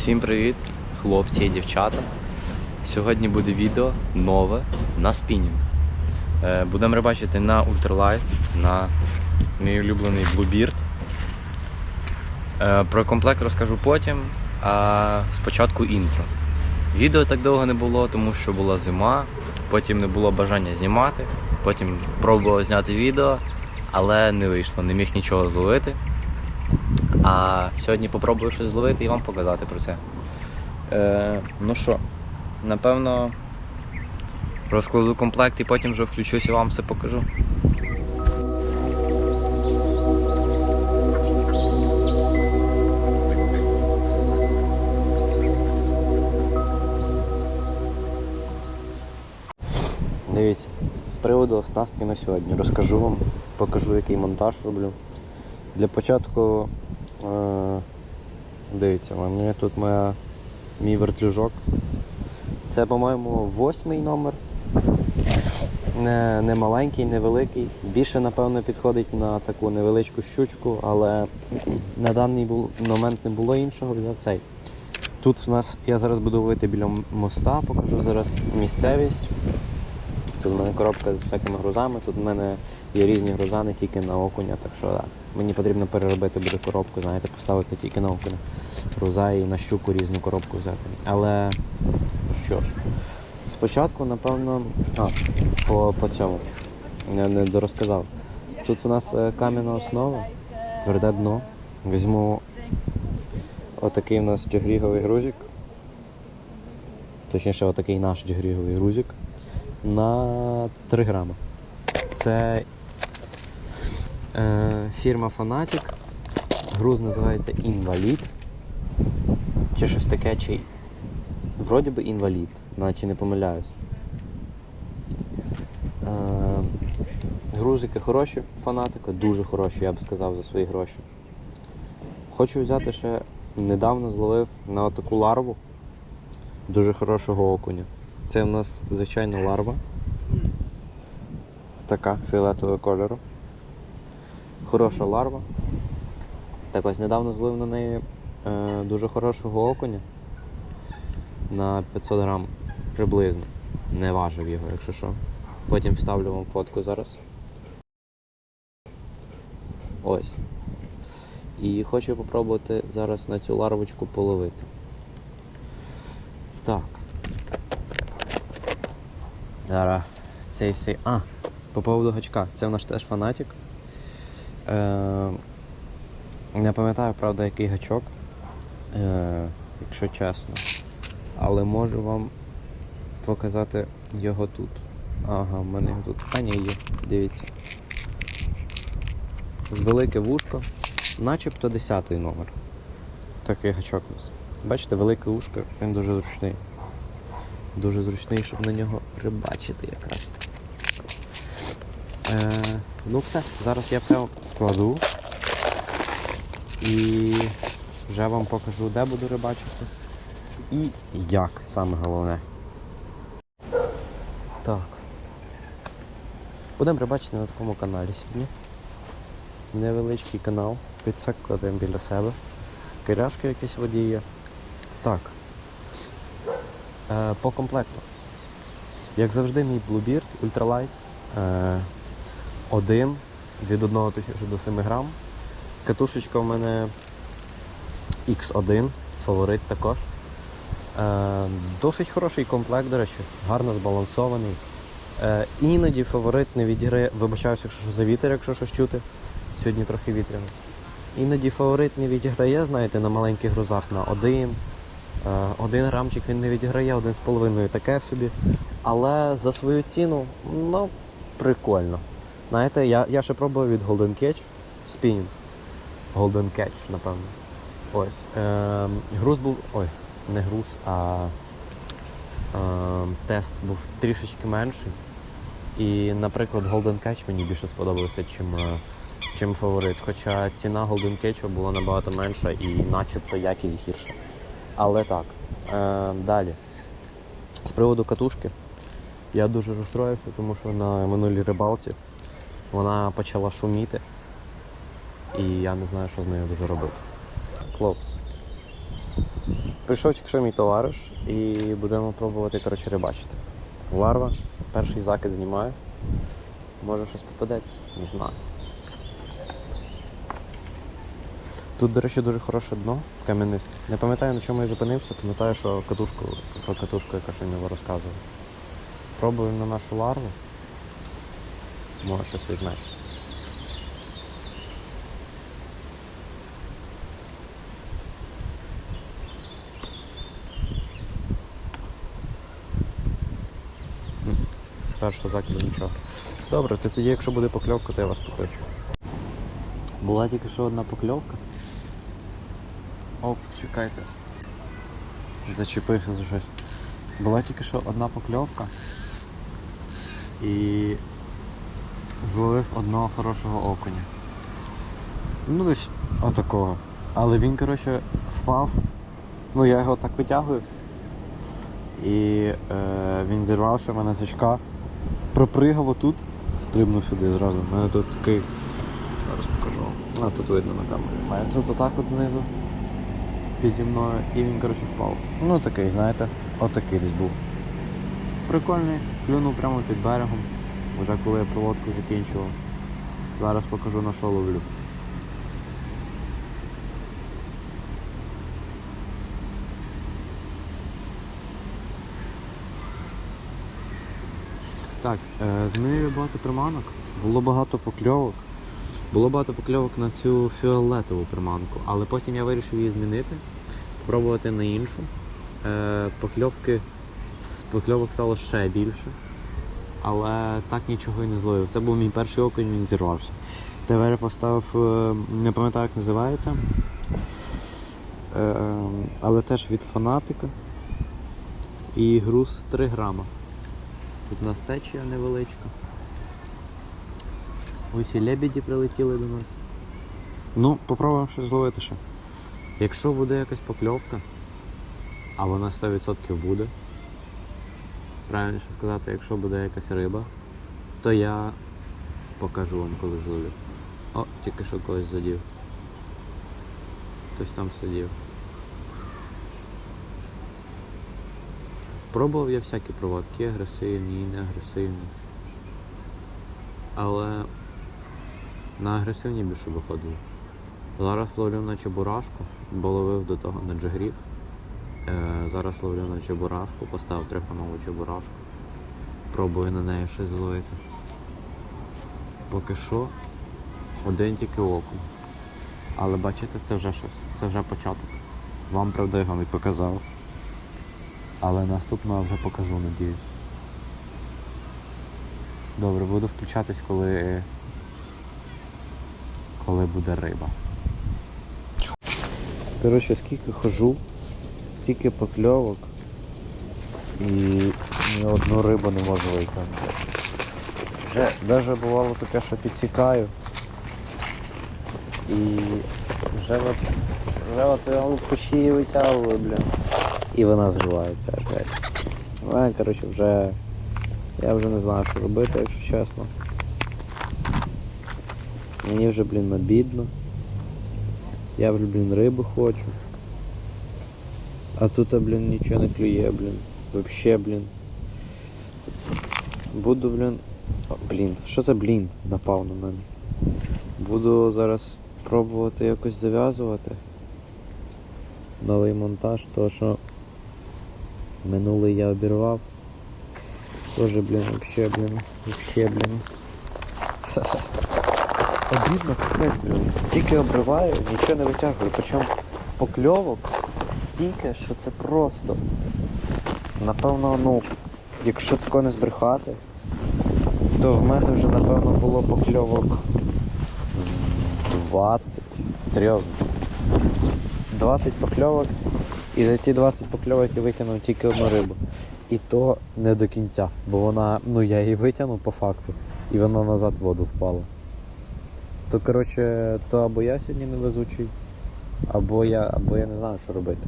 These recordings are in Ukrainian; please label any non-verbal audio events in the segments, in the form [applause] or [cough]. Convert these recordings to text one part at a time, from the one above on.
Усім привіт, хлопці і дівчата. Сьогодні буде відео нове на спінінг. Е, Будемо рибачити на ультралайт, на мій улюблений Bluebeard. Е, Про комплект розкажу потім, а спочатку інтро. Відео так довго не було, тому що була зима, потім не було бажання знімати, потім пробував зняти відео, але не вийшло, не міг нічого зловити. А сьогодні попробую щось зловити і вам показати про це. Е, ну що, напевно, розкладу комплект і потім вже включусь і вам все покажу. Дивіться, з приводу оснастки на сьогодні розкажу вам, покажу, який монтаж роблю. Для початку дивіться, у мене тут моя, мій вертлюжок. Це, по-моєму, восьмий номер. Не, не маленький, не великий. Більше, напевно, підходить на таку невеличку щучку, але [clears throat] на даний момент не було іншого, взяв цей. Тут в нас, я зараз буду ловити біля моста, покажу зараз місцевість. Тут в мене коробка з всякими грузами, тут в мене є різні груза, не тільки на окуня, так що да, мені потрібно переробити буде коробку, знаєте, поставити тільки на окуня. Груза і на щуку різну коробку взяти. Але що ж, спочатку, напевно, а, по, по цьому. Я не дорозказав. Тут у нас е, кам'яна основа, тверде дно. Візьму отакий у нас джигріговий грузик. Точніше, отакий наш джигріговий грузик на 3 грама. Це фірма Fanatic. Груз називається Інвалід. Чи щось таке, чи. Вроді би інвалід, наче не помиляюсь. Е, грузики хороші, фанатика, дуже хороші, я б сказав, за свої гроші. Хочу взяти ще недавно зловив на таку ларву дуже хорошого окуня. Це в нас звичайна ларва. Така фіолетового кольору. Хороша ларва. Так ось недавно злив на неї е, дуже хорошого окуня. На 500 грам приблизно. Не важив його, якщо що. Потім вставлю вам фотку зараз. Ось. І хочу попробувати зараз на цю ларвочку половити. Так. Зараз цей всей. А, по поводу гачка. Це в нас теж фанатик. Е, не пам'ятаю, правда, який гачок, е, якщо чесно. Але можу вам показати його тут. Ага, в мене його тут. А ні, є, дивіться. Велике вушко, начебто 10 номер. Такий гачок у нас. Бачите, велике вушко, він дуже зручний. Дуже зручний, щоб на нього рибачити якраз. Е, ну все, зараз я все складу і вже вам покажу, де буду рибачити і як саме головне. Так. Будемо рибачити на такому каналі сьогодні. Невеличкий канал, підсак кладемо біля себе. Киряшки якісь воді є. Так. Е, по комплекту. Як завжди, мій Bluebeard Ultralight. Е, один від 1 точніше до 7 грам. Катушечка в мене X1, фаворит також. Е, досить хороший комплект, до речі, гарно збалансований. Е, іноді фаворит не відіграє, вибачаюся, якщо що за вітер, якщо щось чути. Сьогодні трохи вітряно. Іноді фаворит не відіграє, знаєте, на маленьких грузах на один. Е, Один грамчик він не відіграє, один з половиною таке собі. Але за свою ціну, ну, прикольно. Знаєте, я, я ще пробував від Golden Catch спінінг. Golden Catch, напевно. Ось. Е, груз був. Ой, не груз, а е, тест був трішечки менший. І, наприклад, Golden Catch мені більше сподобався, чим, е, чим фаворит. Хоча ціна Golden Catch була набагато менша і начебто якість гірша. Але так. Е, далі. З приводу катушки. Я дуже розстроївся, тому що на минулій рибалці вона почала шуміти. І я не знаю, що з нею дуже робити. Хлопці. Прийшов тільки що мій товариш і будемо пробувати коротше, рибачити. Ларва, перший закид знімаю. Може щось попадеться, не знаю. Тут, до речі, дуже хороше дно, кам'янисте. Не пам'ятаю, на чому я зупинився, пам'ятаю, що катушку, про катушку яка ще не розказував. Пробуємо на нашу ларву. Може щось візьметься. З першого закиду нічого. Добре, то тоді, якщо буде покльовка, то я вас покличу. Була тільки що одна покльовка. Оп, чекайте. Зачепився за щось. Була тільки що одна покльовка. І зловив одного хорошого окуня. Ну десь отакого. Але він, коротше, впав. Ну я його так витягую. І е, він зірвався, в мене з очка. Пропригав отут, стрибнув сюди зразу. У мене тут такий. Зараз покажу. А тут видно на камері. У мене тут отак от знизу. Піді мною. І він, коротше, впав. Ну такий, знаєте, отакий десь був. Прикольний, плюнув прямо під берегом. Вже коли я проводку закінчував. Зараз покажу на що ловлю. Так, е, змінив я багато приманок, було багато покльовок. Було багато покльовок на цю фіолетову приманку, але потім я вирішив її змінити, спробувати на іншу. Е, покльовки, покльовок стало ще більше, але так нічого і не зловив. Це був мій перший окунь, він зірвався. Тепер я поставив, е, не пам'ятаю, як називається, е, але теж від фанатика. І груз 3 грама. Тут у нас течія невеличка. Ось і лебеді прилетіли до нас. Ну, попробуємо щось зловити ще. Якщо буде якась покльовка, а вона 100% буде. Правильніше сказати, якщо буде якась риба, то я покажу вам, коли зловлю. О, тільки що когось задів. Хтось там сидів. Пробував я всякі проводки, агресивні і не агресивні. Але на агресивні більше виходило. Зараз ловлю на чебурашку, бо ловив до того на джигріг. Е, зараз ловлю на чебурашку, поставив трихонову чебурашку. Пробую на неї щось зловити. Поки що один тільки окунь. Але бачите, це вже щось, це вже початок. Вам правда його не показав. Але наступного вже покажу, надіюсь. Добре, буду включатись, коли. коли буде риба. Коротше, скільки хожу, стільки покльовок і ні одну рибу не можу витягнути. Вже навіть бувало таке, що підсікаю. І вже от, вже по шиї витягую, блін. І вона зривається опять. Ну, коротше, вже я вже не знаю, що робити, якщо чесно. Мені вже, блін, обідно. Я вже, блін, рибу хочу. А тут, блін, нічого не клює, блін. Вообще, блін. Буду, блін. О, блін, що за блін напав на мене? Буду зараз пробувати якось зав'язувати. Новий монтаж, то що минулий я обірвав. Тоже, блін, вообще, блін, вообще, блін. Обідно, капець, блін. Тільки обриваю, нічого не витягую. Причому покльовок стільки, що це просто. Напевно, ну, якщо тако не збрехати, то в мене вже напевно було покльовок з 20. Серйозно. 20 покльовок. І за ці 20 покльовок я витягнув тільки одну рибу. І то не до кінця, бо вона, ну я її витягнув по факту, і вона назад в воду впала. То коротше, то або я сьогодні невезучий, або я, або я не знаю, що робити.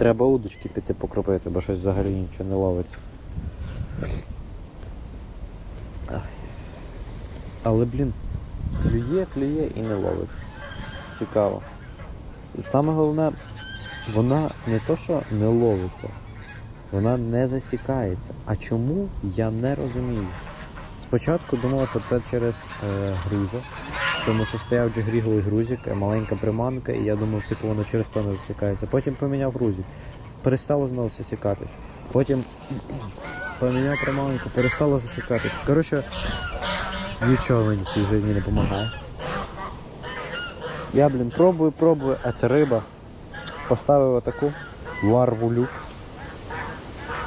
Треба удочки піти покропити, бо щось взагалі нічого не ловиться. Але, блін, клює, клює і не ловиться. Цікаво. І саме головне, вона не то, що не ловиться, вона не засікається. А чому я не розумію? Спочатку думав, що це через е, груза, тому що стояв джигріговий грузик, е, маленька приманка, і я думав, типу, воно через то не засікається. Потім поміняв грузик, перестало знову засікатись. Потім поміняв приманку, перестало засікатись. Коротше, нічого мені в цій житті не допомагає. Я, блін, пробую, пробую, а це риба. Поставив отаку ларву люкс.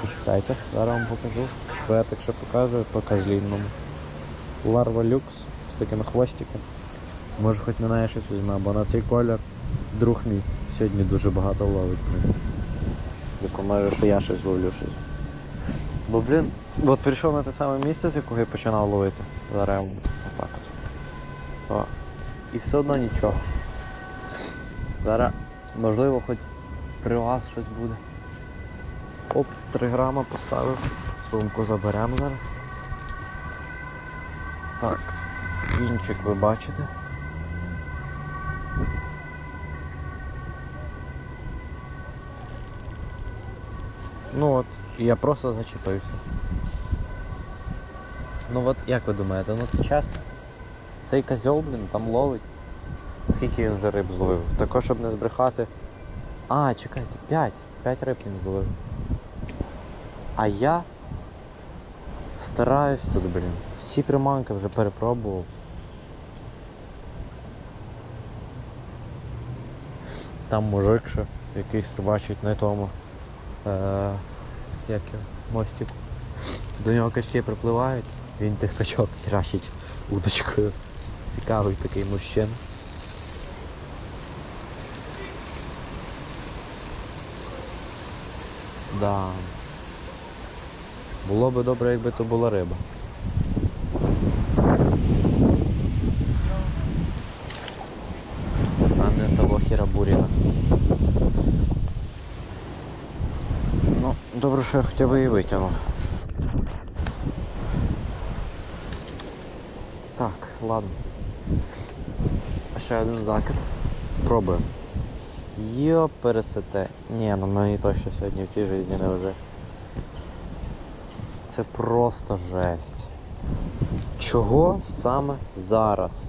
Почекайте, зараз вам покажу. Бо я так що показую по козлінному. Ларва люкс з таким хвостиком. Може хоч на неї щось візьме, бо на цей колір друг мій сьогодні дуже багато ловить. Блін. Яко може, що я щось ловлю щось. Бо, блін, от прийшов на те саме місце, з якого я починав ловити. Зараз отак от. О. І все одно нічого. Зараз, можливо, хоч при вас щось буде. Оп, 3 грама поставив. Сумку заберемо зараз. Так, кінчик ви бачите. Ну от, і я просто зачепився. Ну от як ви думаєте, ну це чесно? Цей козьол, блін, там ловить. Скільки він вже риб зловив? Також, щоб не збрехати. А, чекайте, 5. 5 риб він зловив. А я стараюсь тут, блін. Всі приманки вже перепробував. Там мужик ще якийсь бачить на тому. Е, як мостик. До нього качки припливають, він тих качок херачить удочкою. Цікавий такий мужчина. Да. Було би добре, якби то була риба. А не того хірабуріна. Ну, добре, що я хоча б її витягнув. Так, ладно. Ще один закид. Пробуємо. Йо, пересете. Ні, ну мені точно сьогодні в цій житті не вже. Це просто жесть. Чого саме зараз?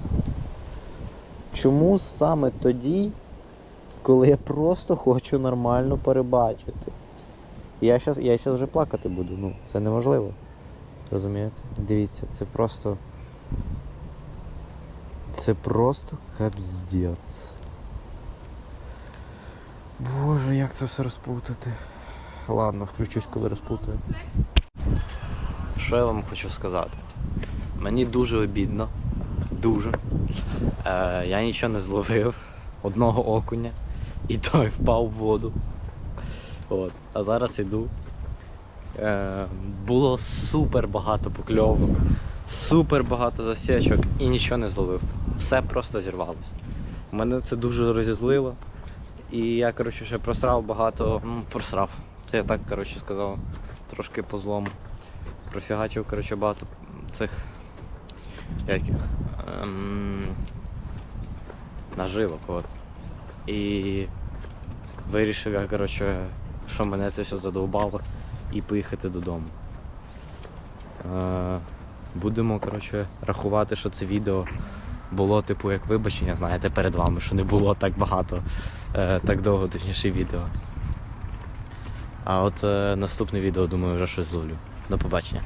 Чому саме тоді, коли я просто хочу нормально перебачити? Я щас, я щас вже плакати буду, ну, це неможливо. Розумієте? Дивіться, це просто. Це просто капздець. Боже, як це все розпутати. Ладно, включусь, коли розпутаю. Що я вам хочу сказати? Мені дуже обідно. Дуже. Е, я нічого не зловив. Одного окуня. І той впав в воду. От. А зараз іду. Е, було супер багато покльовок, супер багато засічок і нічого не зловив. Все просто зірвалося. Мене це дуже розізлило. І я, коротше, ще просрав багато. Ну, просрав. Це я так, коротше, сказав, трошки по злому. Профігачив, коротше, багато цих. Як їх? Ем, наживок, от. І вирішив я, коротше, що мене це все задовбало, і поїхати додому. Е, будемо, коротше, рахувати, що це відео було, типу, як вибачення, знаєте, перед вами, що не було так багато, е, так довго, точніше, відео. А от е, наступне відео, думаю, вже щось зловлю. До побачення.